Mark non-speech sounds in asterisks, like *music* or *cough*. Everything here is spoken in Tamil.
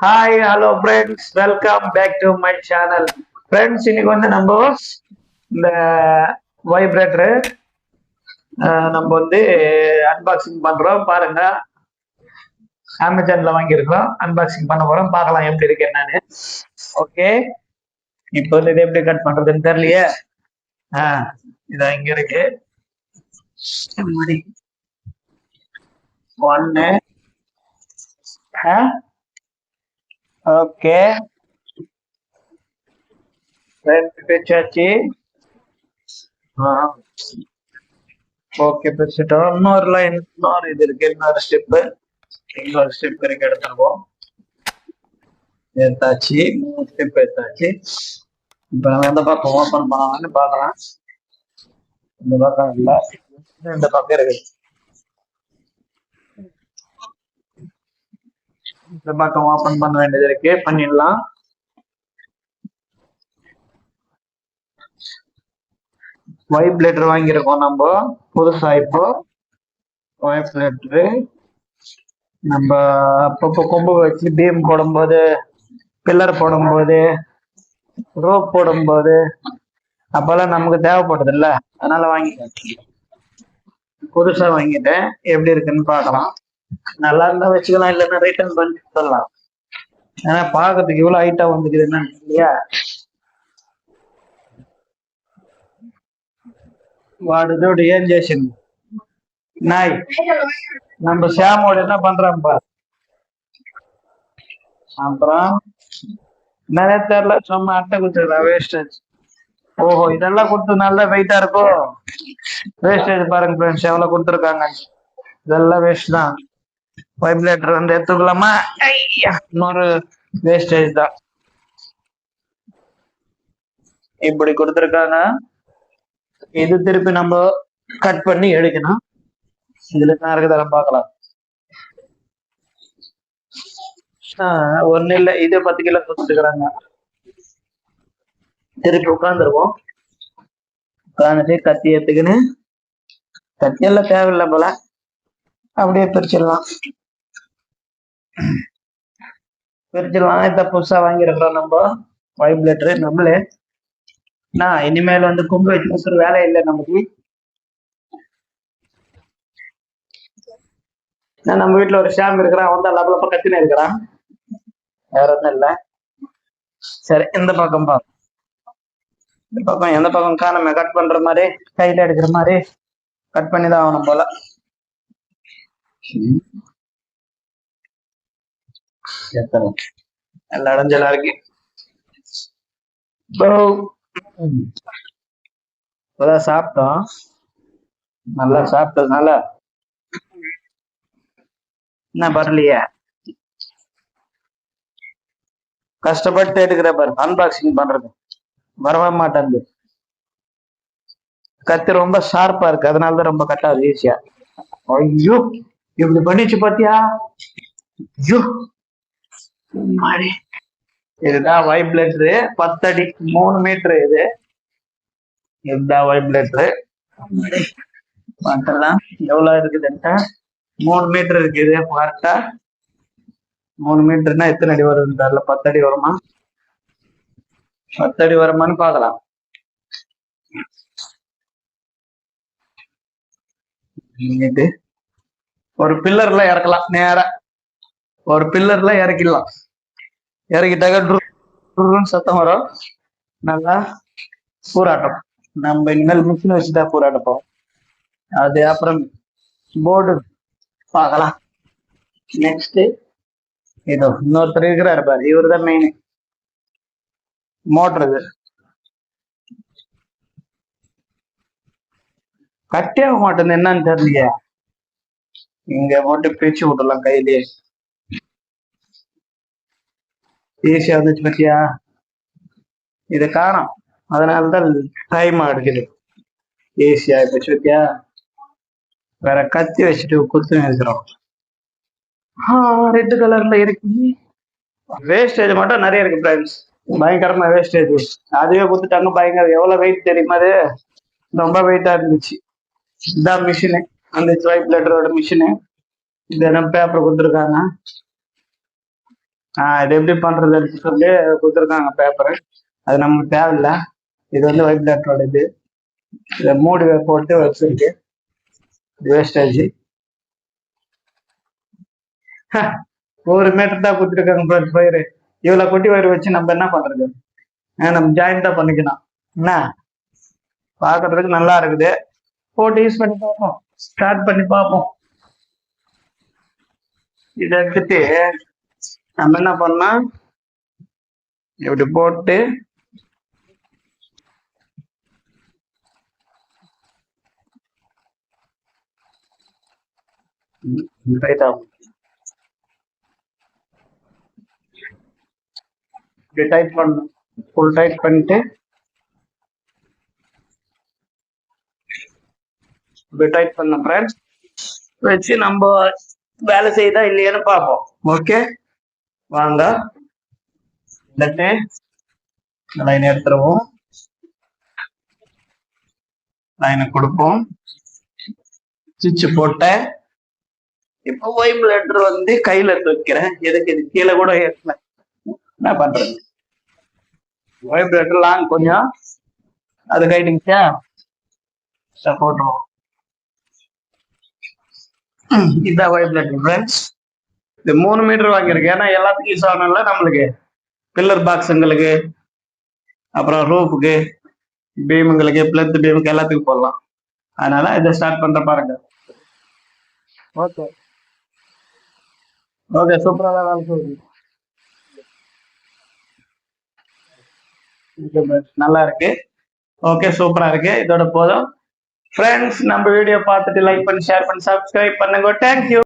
Hi hello friends welcome back to my channel friends இன்னைக்கு வந்து நம்ம இந்த வைப்ரேட்டரு நம்ம வந்து அன்பாக்சிங் பண்றோம். பாருங்க. அமேசான்ல வாங்கியிருக்கோம் அன்பாக்சிங் பண்ண போறோம். பார்க்கலாம் எப்படி இருக்கு என்னன்னு. ஓகே இப்போ வந்து இது எப்படி கட் பண்றதுன்னு தெரியலையே. ஆ இதான் இங்க இருக்கு. ஒன்னு ஓகே ரெண்டு ஓகே பிரிச்சுட்டோம் இன்னொரு லைன் இன்னொரு இது இருக்கு. இன்னொரு ஸ்டெப் இன்னொரு ஸ்டெப் இருக்கு. எடுத்துருவோம். எடுத்தாச்சு. மூணு ஸ்டெப் எடுத்தாச்சு. இப்போ நம்ம எந்த பக்கம் ஓப்பன் பண்ணலாம்னு பார்க்கலாம் இந்த பக்கம் இல்லை. இந்த பக்கம் இருக்கு. இந்த பக்கம் ஓபன் பண்ண வேண்டியது இருக்கு பண்ணிடலாம். வைப்ரேட்டர் வாங்கியிருக்கோம் நம்ம. புதுசா இப்போ. வைப்ரேட்டரு நம்ம அப்பப்போ கொம்பு வச்சு பீம் போடும்போது பில்லர் போடும்போது ரோப் போடும்போது அப்பெல்லாம் நமக்கு தேவைப்படுது இல்ல அதனால வாங்கிட்டேன். புதுசா வாங்கிட்டேன். எப்படி இருக்குன்னு பார்க்கலாம். நல்லா இருந்தா வச்சுக்கலாம் இல்லைன்னா ரிட்டர்ன் பண்ணிட்டு சொல்லலாம் ஏன்னா பாக்குறதுக்கு இவ்வளவு ஹைட்டா வந்துக்குது என்னன்னு இல்லையா வாடுதோட ஏன் ஜெயசங்கர் நாய். நம்ம சாமோட என்ன பண்றான் பா அப்புறம் நிறைய தெரியல சும்மா அட்டை குத்துறா வேஸ்டேஜ் ஓஹோ இதெல்லாம் கொடுத்து நல்லா வெயிட்டா இருக்கும் வேஸ்டேஜ் பாருங்க ஃப்ரெண்ட்ஸ் எவ்வளவு கொடுத்துருக்காங்க. இதெல்லாம் வேஸ்ட் தான். வைப்ரேட்டர் வந்து எடுத்துக்கலாமா ஐயா இன்னொரு வேஸ்டேஜ் தான் இப்படி கொடுத்துருக்காங்க இது திருப்பி நம்ம கட் பண்ணி எடுக்கணும் இதுல என்ன இருக்குதெல்லாம் பார்க்கலாம் ஒண்ணு இல்ல இது பத்து கிலோ கொடுத்துருக்காங்க திருப்பி உட்காந்துருவோம் உட்காந்துட்டு கத்தி எடுத்துக்கின்னு கத்தி எல்லாம் தேவையில்லை போல அப்படியே பிரிச்சிடலாம் *clears throat* பிரிச்சிடலாம் இப்போ புதுசா வாங்கியிருக்கிறோம் நம்ம. வைப்ரேட்டர் நம்மளே. நான் இனிமேல் வந்து கும்பு வச்சு கொடுக்குற வேலை இல்லை நமக்கு. நான் நம்ம வீட்டுல ஒரு ஷாம் இருக்கிறான். வந்து லப்பலப்ப கத்தினே இருக்கிறான். வேற ஒன்றும் இல்லை. சரி இந்த பக்கம் பா இந்த பக்கம் எந்த பக்கம் காணாம? கட் பண்ற மாதிரி கையில எடுக்கிற மாதிரி. கட் பண்ணி தான் ஆகணும் போல. எல்லாம் அடைஞ்சலா இருக்கு இப்பதான் சாப்பிட்டோம். நல்லா சாப்பிட்டதுனால. என்ன வரலையே கஷ்டப்பட்டு எடுக்கிற பாரு அன்பாக்சிங் பண்றது. வரவே மாட்டேங்குது. கத்தி ரொம்ப ஷார்ப்பா இருக்கு. அதனாலதான் ரொம்ப கட்டாது ஈஸியா ஐயோ இப்படி பண்ணிச்சு பாத்தியா? ஐயோ. இதுதான் வைப் வைப்ரேட்டரு பத்தடி மூணு மீட்டர் இது. இதுதான் வைப் லெட்ரு பார்க்கலாம் எவ்வளவு இருக்குதுன்ட்டு மூணு மீட்டர் இருக்குது கரெக்டா மூணு மீட்டர்னா எத்தனை அடி வரும் தெரியல. பத்தடி வருமா? பத்தடி வருமானு பார்க்கலாம். ஒரு பில்லர்ல இறக்கலாம். நேரா. ஒரு பில்லர்ல இறக்கிடலாம். இறக்கிட்டாக்க ட்ருன்னு சத்தம் வரும். நல்லா பூராட்டம் நம்ம இனிமேல் மிஷின் வச்சுதான் பூராட்டப்போம் அது அப்புறம் போர்டு பார்க்கலாம். நெக்ஸ்ட் இதோ இன்னொருத்தர் இருக்கிறாரு பாரு. இவர் தான் மெயின் மோட்டர் இது. கட்டியாக ஆக மாட்டேங்குது என்னன்னு தெரியலையே. இங்க மட்டும் பிரிச்சு விட்டுலாம் கையிலேயே. ஈஸியா வந்துச்சு பத்தியா இது காணும். அதனாலதான் டைம் எடுக்குது ஈஸியா போச்சு பத்தியா வேற கத்தி வச்சுட்டு குத்து இருக்கிறோம் ரெட் கலர்ல இருக்கு. வேஸ்டேஜ் மட்டும் நிறைய இருக்கு ஃப்ரெண்ட்ஸ் பயங்கரமா வேஸ்டேஜ் அதுவே குத்துட்டாங்க பயங்கர எவ்வளவு வெயிட் தெரியுமா அது? ரொம்ப வெயிட்டா இருந்துச்சு. இதான் மிஷினு அந்த ஸ்வைப் லெட்டரோட மிஷினு இது என்ன பேப்பர் கொடுத்துருக்காங்க? இது எப்படி பண்றதுன்னு சொல்லி கொடுத்துருக்காங்க பேப்பர் அது நமக்கு தேவையில்ல. இது வந்து ஒயிட் லேட்டரோட இது. இதை மூடி போட்டு வச்சிருக்கு. வேஸ்டேஜ் ஒரு மீட்டர் தான் கொடுத்துருக்காங்க பாரு பயிர் இவ்வளவு கொட்டி வயிறு வச்சு நம்ம என்ன பண்றது? ஆஹ் நம்ம தான் பண்ணிக்கணும். என்ன? பார்க்கறதுக்கு நல்லா இருக்குது. போட்டு யூஸ் பண்ணி பார்ப்போம். ஸ்டார்ட் பண்ணி பார்ப்போம். இதை எடுத்துட்டு நம்ம என்ன பண்ணலாம் இப்படி போட்டு ஆகும் இப்படி டைப் பண்ணணும் ஃபுல் டைப் பண்ணிட்டு இப்படி பண்ண ஃப்ரெண்ட்ஸ் வச்சு நம்ம வேலை செய்தா இல்லையான்னு பார்ப்போம். ஓகே வாங்க. வந்துட்டு லைன் எடுத்துருவோம். லைனை கொடுப்போம். சுவிட்ச் போட்டேன் இப்போ ஒய்ப் லெட்டர் வந்து கையில வைக்கிறேன். எதுக்கு இது? கீழே கூட ஏற்றல. என்ன பண்றது? ஒய்ப் லெட்டர் லாங் கொஞ்சம். அது கைட்டுங்கச்சா போட்டுருவோம். இதான் ஒய்ப் லெட்டர் ஃப்ரெண்ட்ஸ் இது மூணு மீட்டர் வாங்கியிருக்கேன். ஏன்னா எல்லாத்துக்கும் யூஸ் ஆகணும்ல நம்மளுக்கு. பில்லர் பாக்ஸுங்களுக்கு அப்புறம் ரூஃபுக்கு பீமுங்களுக்கு பிளத் பீமுக்கு எல்லாத்துக்கும் போடலாம். அதனால இதை ஸ்டார்ட் பண்ற பாருங்க. ஓகே ஓகே சூப்பரா தான் வேலை செய்யுது. நல்லா இருக்கு. ஓகே சூப்பரா இருக்கு. இதோட போதும். ஃப்ரெண்ட்ஸ் நம்ம வீடியோ பார்த்துட்டு லைக் பண்ணி ஷேர் பண்ணி சப்ஸ்கிரைப் பண்ணுங்க. தேங்க்யூ